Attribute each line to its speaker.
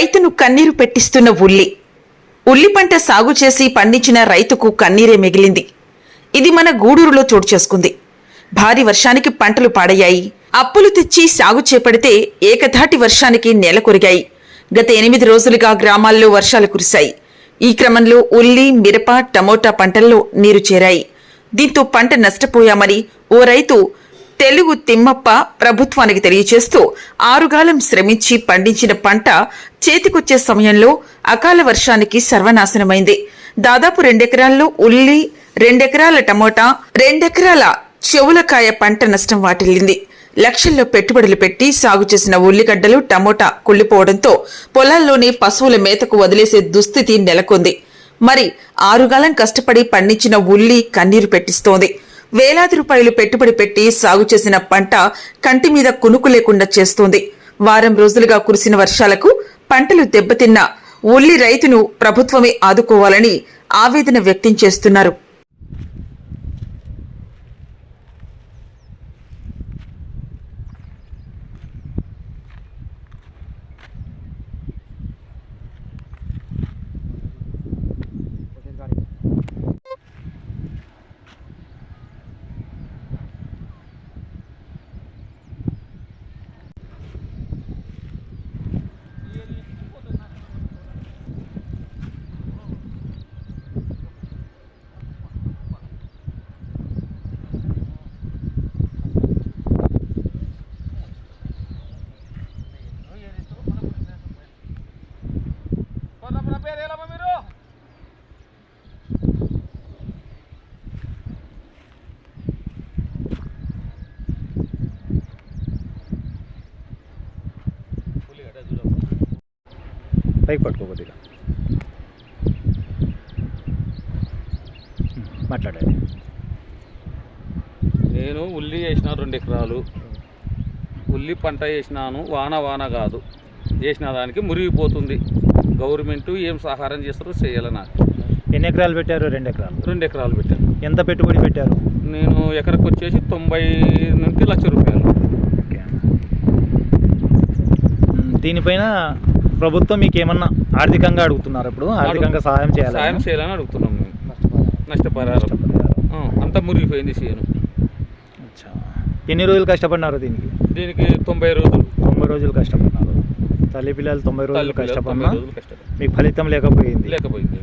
Speaker 1: రైతును కన్నీరు పెట్టిస్తున్న ఉల్లి. ఉల్లి పంట సాగు చేసి పండించిన రైతుకు కన్నీరే మిగిలింది. ఇది మన గూడూరులో చోటు చేసుకుంది. భారీ వర్షానికి పంటలు పాడయ్యాయి. అప్పులు తెచ్చి సాగు చేపడితే ఏకధాటి వర్షానికి నేల కొరిగాయి. గత ఎనిమిది రోజులుగా గ్రామాల్లో వర్షాలు కురిశాయి. ఈ క్రమంలో ఉల్లి మిరప టమోటా పంటల్లో నీరు చేరాయి. దీంతో పంట నష్టపోయామని ఓ రైతు తెలుగు తిమ్మప్ప ప్రభుత్వానికి తెలియచేస్తూ ఆరుగాలం శ్రమించి పండించిన పంట చేతికొచ్చే సమయంలో అకాల వర్షానికి సర్వనాశనమైంది. దాదాపు రెండెకరాల్లో ఉల్లి రెండెకరాల టమోటా రెండెకరాల చెవులకాయ పంట నష్టం వాటిల్లింది. లక్షల్లో పెట్టుబడులు పెట్టి సాగు చేసిన ఉల్లిగడ్డలు టమోటా కుళ్ళిపోవడంతో పొలాల్లోనే పశువుల మేతకు వదిలేసే దుస్థితి నెలకొంది. మరి ఆరుగాలం కష్టపడి పండించిన ఉల్లి కన్నీరు పెట్టిస్తోంది. వేలాది రూపాయలు పెట్టుబడి పెట్టి సాగు చేసిన పంట కంటి మీద కునుకు లేకుండా చేస్తోంది. వారం రోజులుగా కురిసిన వర్షాలకు పంటలు దెబ్బతిన్న ఉల్లి రైతును ప్రభుత్వమే ఆదుకోవాలని ఆవేదన వ్యక్తం చేస్తున్నారు.
Speaker 2: పైకి పట్టుకో కొద్దిగా మాట్లాడండి.
Speaker 3: నేను ఉల్లి వేసిన రెండు ఎకరాలు. ఉల్లి పంట వేసినాను వాన వాన కాదు. వేసిన దానికి మురిగిపోతుంది. గవర్నమెంట్ ఏం సహారం చేస్తారో చేయాలి నాకు.
Speaker 2: ఎన్ని ఎకరాలు పెట్టారు? రెండు ఎకరాలు.
Speaker 3: రెండు ఎకరాలు పెట్టాను.
Speaker 2: ఎంత పెట్టుబడి పెట్టారు?
Speaker 3: నేను ఎకరకు వచ్చేసి తొంభై నుంచి లక్ష రూపాయలు.
Speaker 2: దీనిపైన ప్రభుత్వం మీకు ఏమన్నా ఆర్థికంగా అడుగుతున్నారు ఇప్పుడు? ఆర్థికంగా సహాయం చేయాలి
Speaker 3: సాయం చేయాలని అడుగుతున్నాం మేము. నష్టపరిహారం. ఆ, అంతా మురిగిపోయింది చేను
Speaker 2: ఎన్ని రోజులు కష్టపడినారు దీనికి?
Speaker 3: దీనికి తొంభై రోజులు.
Speaker 2: తొంభై రోజులు కష్టపడినారు తల్లి పిల్లలు తొంభై రోజులు
Speaker 3: తల్లి పిల్లలు తొంభై
Speaker 2: కష్టపడినా
Speaker 3: రోజులు
Speaker 2: మీకు ఫలితం లేకపోయింది?
Speaker 3: లేకపోయింది.